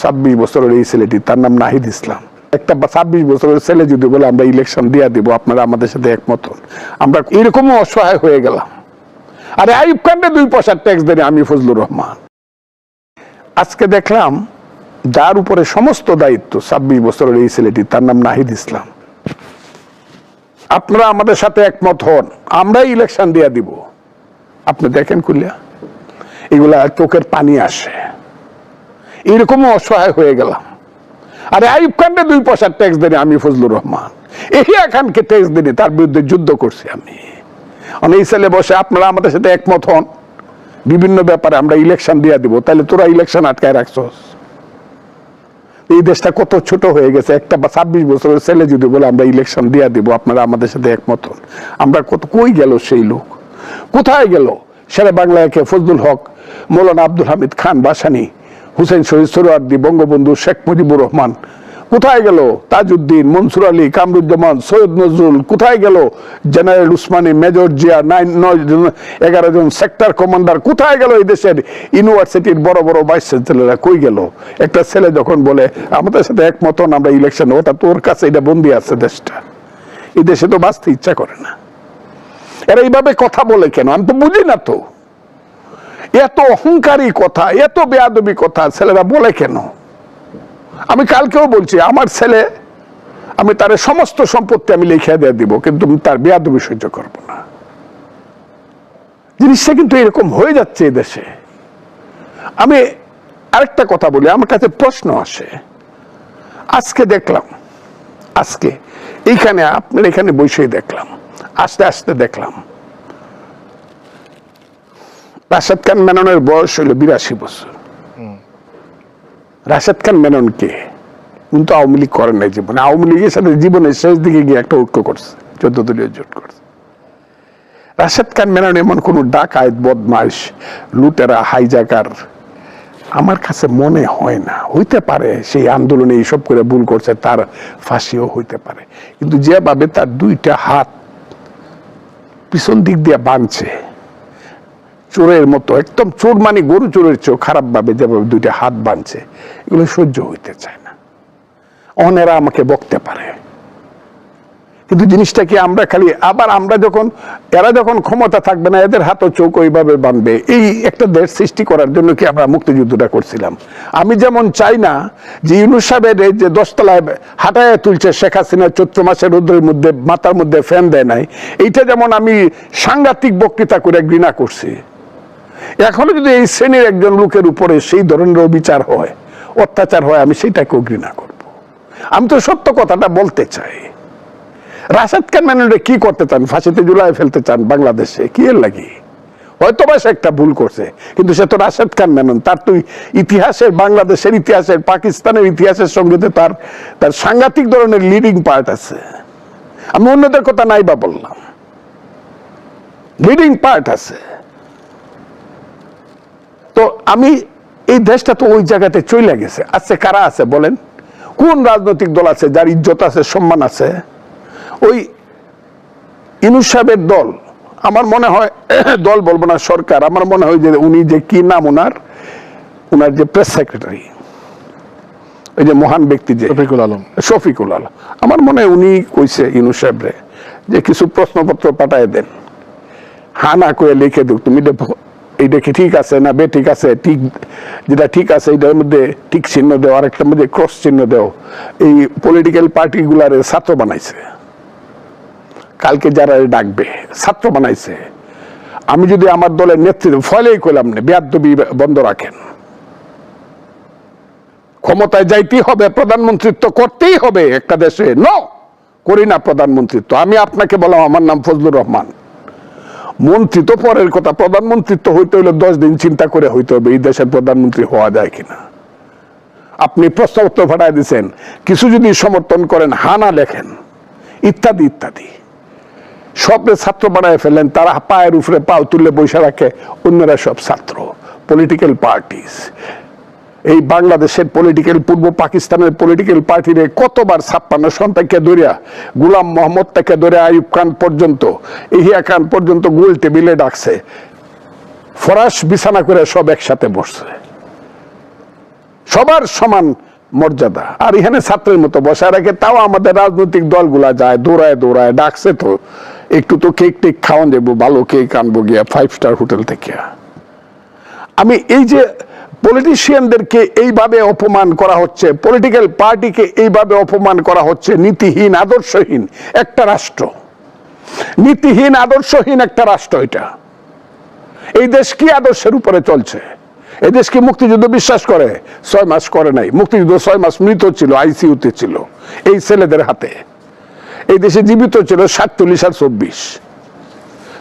ছাব্বিশ বছরের এই ছেলেটি, তার নাম নাহিদ ইসলাম। একটা ছাব্বিশ বছরের ছেলে যদি বলে, আমরা ইলেকশন দিয়ে দিব, আপনারা আমাদের সাথে একমত আমরা এরকমও অসহায় হয়ে গেলাম। আরে আইব কান্ডে দুই পয়সার ট্যাক্স দেন আমি ফজলুর রহমান। আজকে দেখলাম, যার উপরে সমস্ত দায়িত্ব ছাব্বিশ বছরের এই ছেলেটি, তার নাম নাহিদ ইসলাম। আপনারা আমাদের সাথে একমত হন, আমরাই ইলেকশন দিয়ে দিব। আপনি দেখেন কুলিয়া, এগুলা চোখের পানি আসে। এরকমও অসহায় হয়ে গেলাম। আরে আইব খানকে দুই পয়সার ট্যাক্স দেনে আমি ফজলুর রহমান। এহিয়া খানকে ট্যাক্স দিনে তার বিরুদ্ধে যুদ্ধ করছি আমি। এই ছেলে বসে আপনারা আমাদের সাথে একমত হন। বিভিন্ন ব্যাপারে আমরা ইলেকশন দিয়ে দিব তাহলে তোরা ইলেকশন আটকায় রাখছস। এই দেশটা কত ছোট হয়ে গেছে, একটা বা ছাব্বিশ বছরের ছেলে যদি বলে আমরা ইলেকশন দিয়ে দিব, আপনারা আমাদের সাথে একমত হন। আমরা কত, কই গেল সেই লোক? কোথায় গেল? সেরা বাংলাকে ফজলুল হক, মৌলানা আব্দুল হামিদ খান, বাসানি হুসেন শহীদ সরোয়ার্দি, বঙ্গবন্ধু শেখ মুজিবুর রহমান। কোথায় গেল? তাজউদ্দিন, মনসুর আলী, কামরুজ্জামান, সৈয়দ নজরুল, কোথায় গেল? General Osmani, major Zia, nine, নয় জন- এগারো জন সেক্টর কমান্ডার কোথায় গেল এই দেশের ইউনিভার্সিটির বড় বড় ভাইস চ্যান্সেলররা? কই গেল? একটা ছেলে যখন বলে, আমাদের সাথে একমত, আমরা ইলেকশন ওটা তোর কাছে এটা বন্দি আছে দেশটা? এই দেশে তো বাঁচতে ইচ্ছা করে না। এরা এইভাবে কথা বলে কেন? আমি তো বুঝি না তো। এত অহংকারী কথা, এত বেয়াদবি কথা ছেলেরা বলে কেন? আমি কালকেও বলছি, আমার ছেলে, আমি তার সমস্ত সম্পত্তি আমি লিখে দিয়ে দিব, কিন্তু তার বেয়াদবি সহ্য করব না। জিনিসটা কিন্তু এরকম হয়ে যাচ্ছে দেশে। আমি আরেকটা কথা বলি, আমার কাছে প্রশ্ন আসে। আজকে দেখলাম, আজকে, এইখানে আপনার এখানে বসেই দেখলাম, আস্তে আস্তে দেখলাম। রাশেদ খান মেননের বয়স হলো বিরাশি বছর। রাশেদ খান মেনন কে? কিন্তু আওয়ামী লীগ করেন নাই জীবনে। আওয়ামী লীগের সাথে জীবনের শেষ দিকে গিয়ে একটা ঐক্য করছে চোদ্দ দলীয় জোট করছে। রাশেদ খান মেনন এমন কোন ডাকায় বদমাইশ লুটেরা হাইজাকার আমার কাছে মনে হয় না। হইতে পারে সেই আন্দোলনে এইসব করে ভুল করছে তার ফাঁসিও হইতে পারে। কিন্তু যেভাবে তার দুইটা হাত পিছন দিক দিয়ে বাঁধছে চোরের মতো, একদম চোর মানে গরু চোরের চেয়েও খারাপ ভাবে যেভাবে দুইটা হাত বাঁধছে, এগুলো সহ্য হইতে চায় না। অনেরা আমাকে বকতে পারে। কিন্তু জিনিসটা কি আমরা খালি, আবার আমরা যখন, এরা যখন ক্ষমতা থাকবে না, এদের হাতও চোখ ওইভাবে বাঁধবে। এই একটা দেশ সৃষ্টি করার জন্য কি আমরা মুক্তিযুদ্ধটা করছিলাম? আমি যেমন চাই না যে ইউনুস সাহেবের এই যে দশতলায় হাঁটায় তুলছে শেখ হাসিনা চৈত্র মাসের রোদ্রের মধ্যে, মাথার মধ্যে ফ্যান দেয় নাই, এইটা যেমন আমি সাংঘাতিক বক্তৃতা করে ঘৃণা করছি এখনও যদি এই শ্রেণির একজন লোকের উপরে সেই ধরনের বিচার হয়, অত্যাচার হয়, আমি সেটাকেও ঘৃণা করব। আমি তো সত্য কথাটা বলতে চাই। রাশেদ খান মেননে কি করতে চান? ফাঁসিতে জুলাই ফেলতে চান বাংলাদেশে? কি এর লাগি? হয়তো বা সে একটা ভুল করছে, কিন্তু সে তো রাশেদ খান মেনন তার তো ইতিহাসের, বাংলাদেশের ইতিহাসের, পাকিস্তানের ইতিহাসের সঙ্গে তার তার সাংঘাতিক ধরনের লিডিং পার্ট আছে। আমি অন্যদের কথা নাই বা বললাম। লিডিং পার্ট আছে। তো আমি এই দেশটা তো ওই জায়গাতে চলে গেছে। আজকে কারা আছে বলেন? কোন রাজনৈতিক দল আছে যার ইজ্জত আছে সম্মান আছে? ওই ইনুস সাহেবের দল আমার মনে হয় দল বলব না সরকার। আমার মনে হয় যে উনি যে কি নাম ওনার ওনার যে প্রেস সেক্রেটারি ওই যে মহান ব্যক্তি যে রফিকুল আলম। শফিকুল আলম। আমার মনে হয় উনি কইছে ইনু সাহেবরে যে কিছু প্রশ্নপত্র পাঠায় দেন। হা না করে লিখে দেব তুমি দেখো এইটা ঠিক আছে না বে ঠিক আছে? ঠিক যেটা ঠিক আছে, এটার মধ্যে ঠিক চিহ্ন দেও, আরেকটার মধ্যে ক্রস চিহ্ন দেও। এই পলিটিক্যাল পার্টিগুলারে ছাত্র বানাইছে। কালকে যারা ডাকবে, ছাত্র বানাইছে। আমি যদি আমার দলের নেতৃত্ব, ফলেই করলাম না বেয়াদবি বন্ধ রাখেন। ক্ষমতায় যাইতেই হবে, প্রধানমন্ত্রিত্ব করতেই হবে একটা দেশে। ন, করি না প্রধানমন্ত্রিত্ব। আমি আপনাকে বললাম, আমার নাম ফজলুর রহমান। মন্ত্রী তো পরের কথা, প্রধানমন্ত্রী তো হইতে হইলে দশ দিন চিন্তা করে হইতে হবে, এই দেশের প্রধানমন্ত্রী হওয়া যায় কিনা। আপনি প্রস্তাবত্র ফাটাই দিচ্ছেন কিছু যদি সমর্থন করেন, হানা লেখেন, ইত্যাদি ইত্যাদি। সবে ছাত্র বানায় ফেলেন তারা পায়ের উপরে পাও তুললে বসে রাখে, অন্যরা সব ছাত্র পলিটিক্যাল পার্টিস এই বাংলাদেশের পলিটিক্যাল পূর্ব পাকিস্তানের পলিটিক্যাল পার্টিরে কতবার ছাপ্পান্ন সন থেকে ধরিয়া গুলাম মোহাম্মদ থেকে ধরে আইব খান পর্যন্ত ইহিয়া খান পর্যন্ত গোল টেবিলে ডাকছে। ফরাস বিছানা করে সব একসাথে বসছে। সবার সমান মর্যাদা। আর এখানে ছাত্রের মতো বসা। রাখে তাও আমাদের রাজনৈতিক দলগুলা যায়, দৌড়ায় দৌড়ায় ডাকছে তো। একটু তো কেক টেক খাওয়ান দেবো ভালো কেক আনব গিয়া ফাইভ স্টার হোটেল থেকে। আমি এই যে পলিটিশিয়ানদেরকে এইভাবে অপমান করা হচ্ছে পলিটিক্যাল পার্টিকে এইভাবে অপমান করা হচ্ছে, নীতিহীন, আদর্শহীন একটা রাষ্ট্র। নীতিহীন, আদর্শহীন একটা রাষ্ট্র এটা। এই দেশ কি আদর্শের উপরে চলছে? এই দেশ কি মুক্তিযুদ্ধ বিশ্বাস করে? ছয় মাস করে নাই। মুক্তিযুদ্ধ ছয় মাস মৃত ছিল আইসিইউতে ছিল, এই ছেলেদের হাতে। এই দেশে জীবিত ছিল সাতচল্লিশ আর চব্বিশ।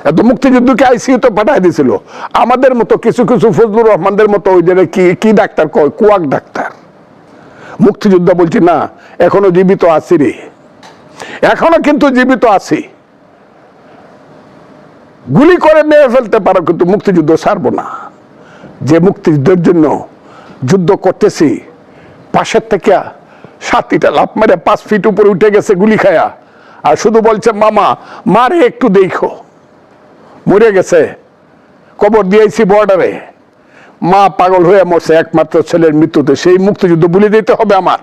এত মুক্তিযুদ্ধকে আইসিইউতে পাঠাই দিয়েছিল আমাদের মতো কিছু কিছু ফজলুর রহমানদের মতো ওই যে কি কি ডাক্তার কয়? কুয়াক ডাক্তার। মুক্তিযুদ্ধ বলছি, না, এখনও জীবিত আছি রে। এখনও কিন্তু জীবিত আছি। গুলি করে মেরে ফেলতে পারো, কিন্তু মুক্তিযুদ্ধ ছাড়বো না। যে মুক্তিযুদ্ধের জন্য যুদ্ধ করতেছি, পাশের থেকে সাতটিটা লাভ মেরে পাঁচ ফিট উপরে উঠে গেছে গুলি খায়া। আর শুধু বলছে, মামা, মারে একটু দেখো। মরে গেছে। কবর দিয়েছি বর্ডারে মা পাগল হয়ে মরছে, একমাত্র ছেলের মৃত্যুতে। সেই মুক্তিযুদ্ধ বলে দিতে হবে আমার।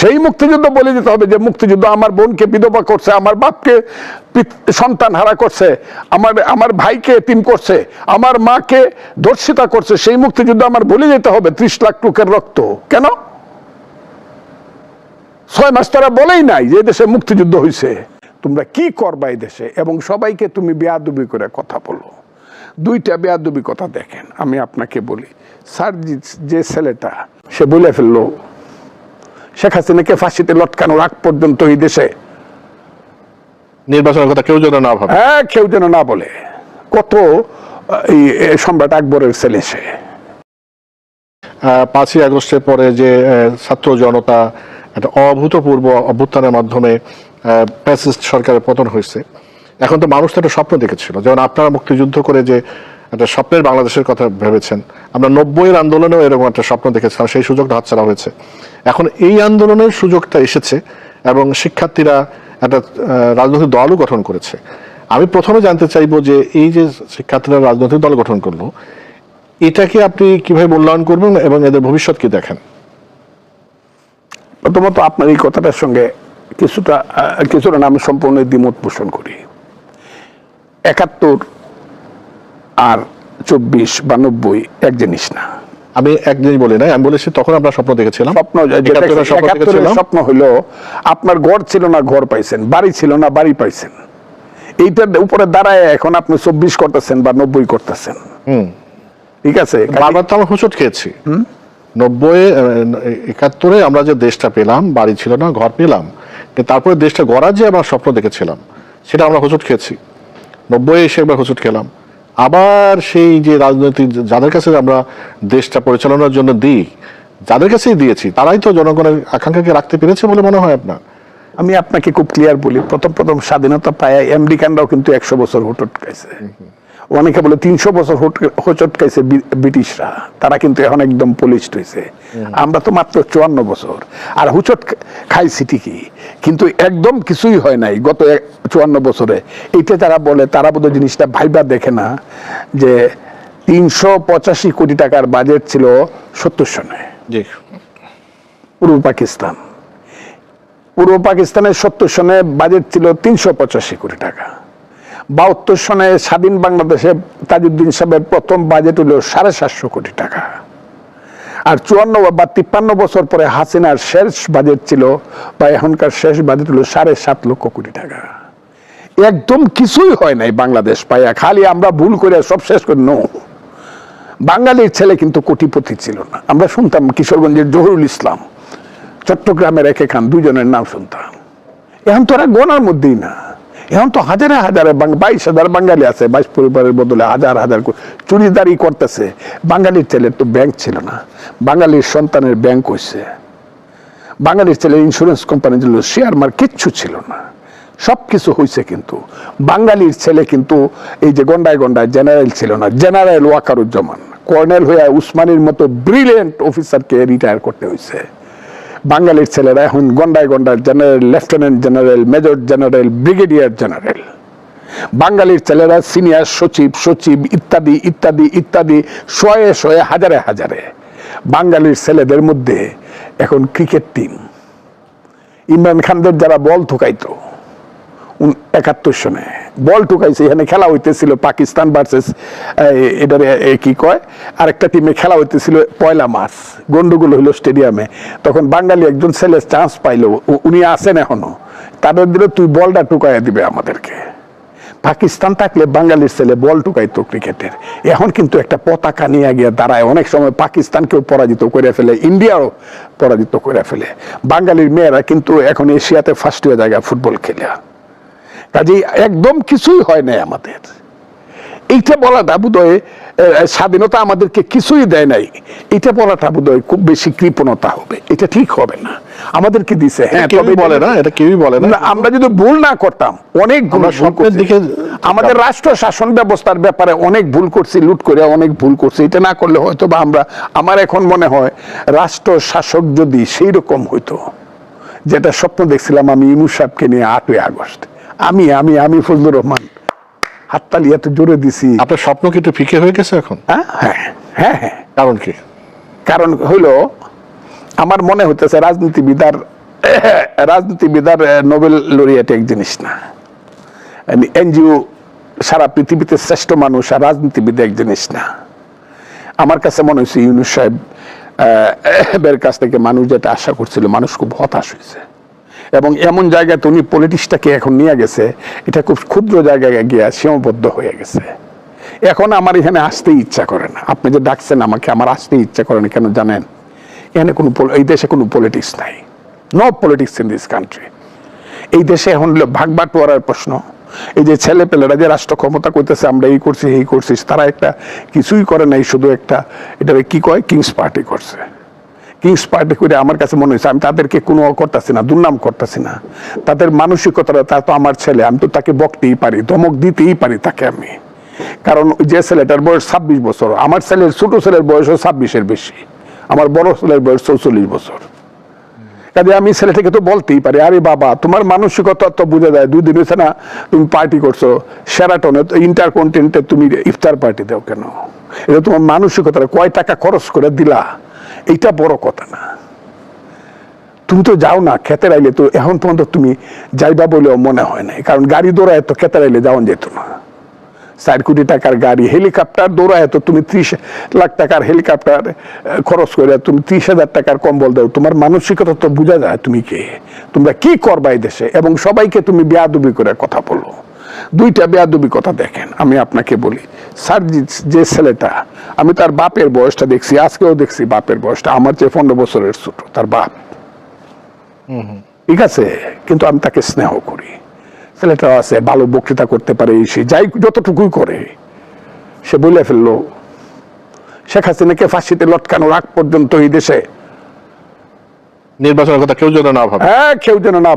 সেই মুক্তিযুদ্ধ বলে দিতে হবে যে মুক্তিযুদ্ধ আমার বোনকে বিধবা করছে, আমার বাপকে সন্তান হারা করছে, আমার আমার ভাইকে এতিম করছে, আমার মাকে ধর্ষিতা করছে। সেই মুক্তিযুদ্ধ আমার বলে যেতে হবে, ত্রিশ লাখ লোকের রক্ত। কেন? ছয় মাস তারা বলেই নাই যে দেশে মুক্তিযুদ্ধ হয়েছে তোমরা কি করবা এই দেশে? এবং সবাইকে তুমি বেয়াদুবি করে কথা বলো। দুইটা বেয়াদুবি কথা দেখেন আমি আপনাকে বলি। স্যার যে ছেলেটা সে বলে ফেলল শেখ হাসিনাকে ফাঁসিতে লটকানোর আগ পর্যন্ত এই দেশে নির্বাচনের কথা কেউ যেন না ভাবে। হ্যাঁ কেউ যেন না বলে। কত এই সম্রাট আকবরের ছেলে সে। পাঁচই আগস্টের পরে যে ছাত্র জনতা একটা অভূতপূর্ব অভ্যুত্থানের মাধ্যমে প্যাসিস্ট সরকারের পতন হয়েছে। এখন তো মানুষ তো একটা স্বপ্ন দেখেছিল, যেমন আপনারা মুক্তিযুদ্ধ করে যে একটা স্বপ্নের বাংলাদেশের কথা ভেবেছেন, আমরা নব্বইয়ের আন্দোলনেও এরকম একটা স্বপ্ন দেখেছিলাম, সেই সুযোগটা হাতছাড়া হয়েছে। এখন এই আন্দোলনের সুযোগটা এসেছে এবং শিক্ষার্থীরা একটা রাজনৈতিক দলও গঠন করেছে। আমি প্রথমে জানতে চাইব যে এই যে শিক্ষার্থীরা রাজনৈতিক দল গঠন করল, এটাকে আপনি কীভাবে মূল্যায়ন করবেন এবং এদের ভবিষ্যৎ কি দেখেন? প্রথমত আপনার এই কথাটার সঙ্গে কিছুটা কিছুটা আমি সম্পূর্ণ দ্বিমত পোষণ করি। একাত্তর আর চব্বিশ বা নব্বই এক জিনিস না। আমি এক জিনিস বলি নাই আমি বলেছি তখন আমরা স্বপ্ন দেখেছিলাম। স্বপ্ন স্বপ্ন হলো আপনার ঘর ছিল না ঘর পাইছেন বাড়ি ছিল না বাড়ি পাইছেন। এইটার উপরে দাঁড়ায় এখন আপনি চব্বিশ করতেছেন বা নব্বই করতেছেন। ঠিক আছে? বারবার তো আমরা হোঁচট খেয়েছি। নব্বই একাত্তরে আমরা যে দেশটা পেলাম বাড়ি ছিল না ঘর পেলাম তারপরে দেশটা গড়ার যে আমরা স্বপ্ন দেখেছিলাম সেটা আমরা হোঁচট খেয়েছি। নব্বই এসে একবার হোঁচট খেলাম। আবার সেই যে রাজনৈতিক যাদের কাছে আমরা দেশটা পরিচালনার জন্য দিই যাদের কাছেই দিয়েছি তারাই তো জনগণের আকাঙ্ক্ষাকে রাখতে পেরেছে বলে মনে হয় আপনার। আমি আপনাকে খুব ক্লিয়ার বলি প্রথম প্রথম স্বাধীনতা পায় আমেরিকানরাও কিন্তু একশো বছর হোটট খাইছে। অনেকে বলে তিনশো বছর হোট- হোঁচট খাইছে ব্রিটিশরা। তারা কিন্তু এখন একদম পলিশড হয়েছে আমরা তো মাত্র চুয়ান্ন বছর। আর হুচট খাইছি ঠিকই কিন্তু একদম কিছুই হয় নাই গত চুয়ান্ন বছরে। এইটা যারা বলে তারা বোধহয় জিনিসটা ভাইবা দেখে না যে তিনশো পঁচাশি কোটি টাকার বাজেট ছিল সত্তর সনে। পূর্ব পাকিস্তান। পূর্ব পাকিস্তানের সত্তর সনে বাজেট ছিল তিনশো পঁচাশি কোটি টাকা। বাহাত্তর সনে স্বাধীন বাংলাদেশে তাজউদ্দিন সাহেবের প্রথম বাজেট হলো সাড়ে সাতশো কোটি টাকা। আর চুয়ান্ন বা তিপ্পান্ন বছর পরে হাসিনার শেষ বাজেট ছিল বা এখনকার শেষ বাজেট হলো সাড়ে সাত লক্ষ কোটি টাকা। একদম কিছুই হয় নাই বাংলাদেশ পাইয়া। খালি আমরা ভুল করে সব শেষ করি নো বাঙালির ছেলে কিন্তু কোটিপতি ছিল না। আমরা শুনতাম কিশোরগঞ্জের জহুরুল ইসলাম, চট্টগ্রামের একে খান দুজনের নাম শুনতাম। এখন তো ওরা গোনার মধ্যেই না। এখন তো হাজারে হাজারে বাইশ হাজার বাঙালি আছে, বাইশ পরিবারের বদলে হাজার হাজার চুরিদারি করতেছে। বাঙালির ছেলের তো ব্যাংক ছিল না। বাঙালির সন্তানের ব্যাংক হয়েছে বাঙালির ছেলে ইন্স্যুরেন্স কোম্পানি ছিল শেয়ার মার্কেট কিচ্ছু ছিল না। সব কিছু হয়েছে কিন্তু। বাঙালির ছেলে কিন্তু এই যে গন্ডায় গন্ডায় জেনারেল ছিল না। জেনারেল ওয়াকারুজ্জামান। কর্নেল হয়ে উসমানির মতো ব্রিলিয়েন্ট অফিসারকে রিটায়ার করতে হয়েছে বাঙালির ছেলেরা এখন গন্ডায় গন্ডার general, lieutenant general, major general, brigadier general. বাঙালির ছেলেরা সিনিয়র সচিব সচিব, ইত্যাদি ইত্যাদি ইত্যাদি, শয়ে শয়ে, হাজারে হাজারে। বাঙালির ছেলেদের মধ্যে এখন ক্রিকেট টিম ইমরান খানদের যারা বল ঠুকাইতো একাত্তর সনে বল ঠুকাইছে এখানে খেলা হইতেছিল পাকিস্তান ভার্সেস এটার কি কয়? আরেকটা টিমে খেলা হইতেছিল পয়লা মাস গন্ডগোল হইল স্টেডিয়ামে তখন বাঙালি একজন ছেলে চান্স পাইলো উনি আসেন এখনও। তাদের দিলে তুই বলটা টুকাইয়া দিবে আমাদেরকে। পাকিস্তান থাকলে বাঙালির ছেলে বল টুকাইতো ক্রিকেটের। এখন কিন্তু একটা পতাকা নিয়ে গিয়ে দাঁড়ায়। অনেক সময় পাকিস্তানকেও পরাজিত করে ফেলে ইন্ডিয়াও পরাজিত করে ফেলে। বাঙালির মেয়েরা কিন্তু এখন এশিয়াতে ফার্স্ট জায়গা ফুটবল খেলে। কাজেই একদম কিছুই হয় নাই আমাদের। এইটা বলাটা বোধহয় স্বাধীনতা আমাদেরকে কিছুই দেয় নাই। এটা বলাটা বোধহয় খুব বেশি কৃপণতা হবে। এটা ঠিক হবে না। আমাদেরকে দিছে হ্যাঁ তবে বলে না এটা কেউই বলে না। আমরা যদি ভুল না করতাম অনেক ভুল দিকে আমাদের রাষ্ট্র শাসন ব্যবস্থার ব্যাপারে অনেক ভুল করছি লুট করে অনেক ভুল করছি। এটা না করলে হয়তো বা আমরা আমার এখন মনে হয় রাষ্ট্র শাসক যদি সেই রকম হইতো যেটা স্বপ্ন দেখছিলাম আমি ইনু সাহেবকে নিয়ে আটই আগস্ট আমি আমি আমি ফজলুর রহমান। হাততালি এত জোরে দিছি। আপনার স্বপ্ন কি একটু ফিকে হয়ে গেছে এখন? হ্যাঁ হ্যাঁ হ্যাঁ। কারণ কি? কারণ হইল আমার মনে হইতেছে রাজনীতিবিদার রাজনীতিবিদার নোবেল লরিয়েট এক জিনিস না। এনজিও সারা পৃথিবীতে শ্রেষ্ঠ মানুষ আর রাজনীতিবিদ এক জিনিস না। আমার কাছে মনে হয়েছে ইউনুস সাহেব আহ, এর কাছ থেকে মানুষ যেটা আশা করছিল মানুষ খুব হতাশ হয়েছে এবং এমন জায়গাতে উনি পলিটিক্সটাকে এখন নিয়ে গেছে, এটা খুব ক্ষুদ্র জায়গায় গিয়ে সীমাবদ্ধ হয়ে গেছে। এখন আমার এখানে আসতেই ইচ্ছা করে না। আপনি যে ডাকছেন আমাকে, আমার আসতেই ইচ্ছা করে না, কেন জানেন? এখানে কোনো এই দেশে কোনো পলিটিক্স নাই। No politics in this country এই দেশে এখন হলো ভাগ বাটোয়ারার প্রশ্ন। এই যে ছেলে পেলেরা যে রাষ্ট্র ক্ষমতা করতেছে আমরা এই করছি এই করছি, তারা একটা কিছুই করে নাই, শুধু একটা এটা কি কয়? কিংস পার্টি করছে। কিংস পার্টি করে আমার কাছে মনে হয়েছে, আমি তাদেরকে কোনো করতেছি না, দুর্নাম করতেছি না। তাদের মানসিকতাটা তা তো আমার ছেলে, আমি তো তাকে বকতেই পারি, ধমক দিতেই পারি তাকে আমি। কারণ যে ছেলেটার বয়স ছাব্বিশ বছর, আমার ছেলের ছোট ছেলের বয়সও ছাব্বিশের বেশি, আমার বড় ছেলের বয়স চৌচল্লিশ বছর। কাজে আমি ছেলেটাকে তো বলতেই পারি, আরে বাবা, তোমার মানসিকতা তো বুঝে যায়, দুই দিন হয়েছে না তুমি পার্টি করছ সেরাটনে ইন্টার কন্টিনেন্টে তুমি ইফতার পার্টি দাও কেন? এটা তোমার মানসিকতা কয় টাকা খরচ করে দিলা? এইটা বড় কথা না। তুমি তো যাও না খেতে রাইলে তো এখন পর্যন্ত তুমি যাইবা বলেও মনে হয় না কারণ গাড়ি দৌড়ায় তো খেতে রাইলে যাওয়া যেত না। চার কোটি টাকার গাড়ি, হেলিকপ্টার দৌড়ায় তো তুমি ত্রিশ লাখ টাকার হেলিকপ্টার খরচ করে তুমি ত্রিশ হাজার টাকার কম্বল দাও। তোমার মানসিকতা তো বোঝা যায় তুমি কে, তোমরা কি করবা এই দেশে? এবং সবাইকে তুমি বেয়াদবি করে কথা বলো। দুইটা বেয়াদবি কথা দেখেন আমি আপনাকে বলি। স্যার যে- যে ছেলেটা আমি তার বাপের বয়সটা দেখছি আজকেও দেখছি বাপের বয়সটা। আমার চেয়ে পনেরো বছরের ছোট তার বাপ। ঠিক আছে? কিন্তু আমি তাকে স্নেহ করি। ছেলেটা আছে ভালো বক্তৃতা করতে পারে সে যাই যতটুকুই করে সে বলে ফেলল শেখ হাসিনাকে ফাঁসিতে লটকানোর আগ পর্যন্ত এই দেশে নির্বাচনের কথা কেউ যেন না ভাবে। হ্যাঁ কেউ যেন না